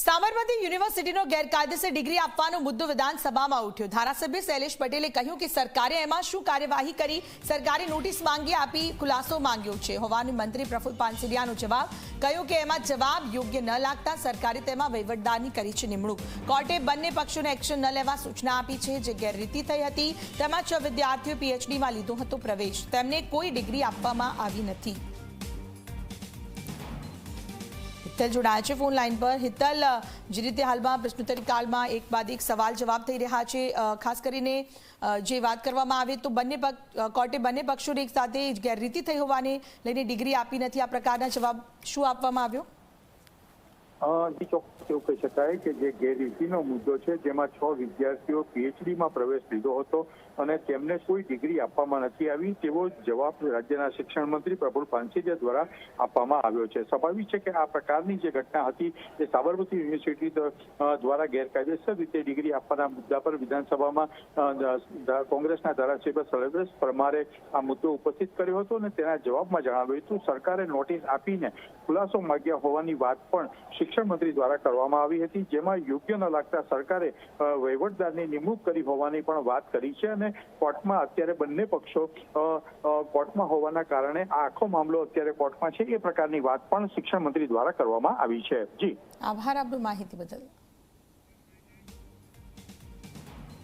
સાબરમતી યુનિવર્સિટીનો ગેરકાયદેસર ડિગ્રી આપવાનો મુદ્દો વિધાનસભામાં ઉઠ્યો. ધારાસભ્ય શૈલેષ પટેલે કહ્યું કે સરકારે એમાં શું કાર્યવાહી કરી? સરકારે નોટિસ માંગી આપી, ખુલાસો માંગ્યો છે. હોવાનું મંત્રી પ્રફુલ પાનસરિયાનો જવાબ કહ્યું કે એમાં જવાબ યોગ્ય ન લાગતા સરકારે તેમાં વહીવટદારની કરી છે નિમણૂક. કોર્ટે બંને પક્ષોને એક્શન ન લેવા સૂચના આપી છે. જે ગેરરીતિ થઈ હતી, તેમાં છ વિદ્યાર્થીઓ પીએચડીમાં લીધો હતો પ્રવેશ. તેમને કોઈ ડિગ્રી આપવામાં આવી નથી. હિતલ જોડાયા છે ફોન લાઈન પર. હિતલ, જે રીતે હાલમાં પ્રશ્નોત્તરી કાળમાં એક બાદ એક સવાલ જવાબ થઈ રહ્યા છે ખાસ કરીને જે વાત કરવામાં આવે તો બંને પક્ષ કોર્ટે બંને પક્ષોને એક સાથે ગેરરીતિ થઈ હોવાને લઈને ડિગ્રી આપી નથી આ પ્રકારના જવાબ શું આપવામાં આવ્યો? અ, ચોક્કસ એવું કહી શકાય કે જે ગેરરીતિનો મુદ્દો છે જેમાં છ વિદ્યાર્થીઓ પીએચડીમાં પ્રવેશ લીધો હતો અને તેમને કોઈ ડિગ્રી આપવામાં નથી આવી તેવો જવાબ રાજ્યના શિક્ષણ મંત્રી પ્રફુલ પાનસેરિયા દ્વારા આપવામાં આવ્યો છે. સ્વાભાવિક છે કે આ પ્રકારની જે ઘટના હતી એ સાબરમતી યુનિવર્સિટી દ્વારા ગેરકાયદેસર રીતે ડિગ્રી આપવાના મુદ્દા પર વિધાનસભામાં કોંગ્રેસના ધારાસભ્ય શૈલેષ પરમારે આ મુદ્દો ઉપસ્થિત કર્યો હતો અને તેના જવાબમાં જણાવ્યું હતું સરકારે નોટિસ આપીને ખુલાસો માગ્યા હોવાની વાત પણ શિક્ષણ મંત્રી દ્વારા કરવામાં આવી હતી, જેમાં યોગ્ય ન લાગતા સરકારે વહીવટદારની નિમણૂક કરી હોવાની પણ વાત કરી છે અને કોર્ટમાં અત્યારે બંને પક્ષો કોર્ટમાં હોવાના કારણે આખો મામલો અત્યારે કોર્ટમાં છે, એ પ્રકારની વાત પણ શિક્ષણ મંત્રી દ્વારા કરવામાં આવી છે. જી. આભાર આપનો માહિતી બદલ.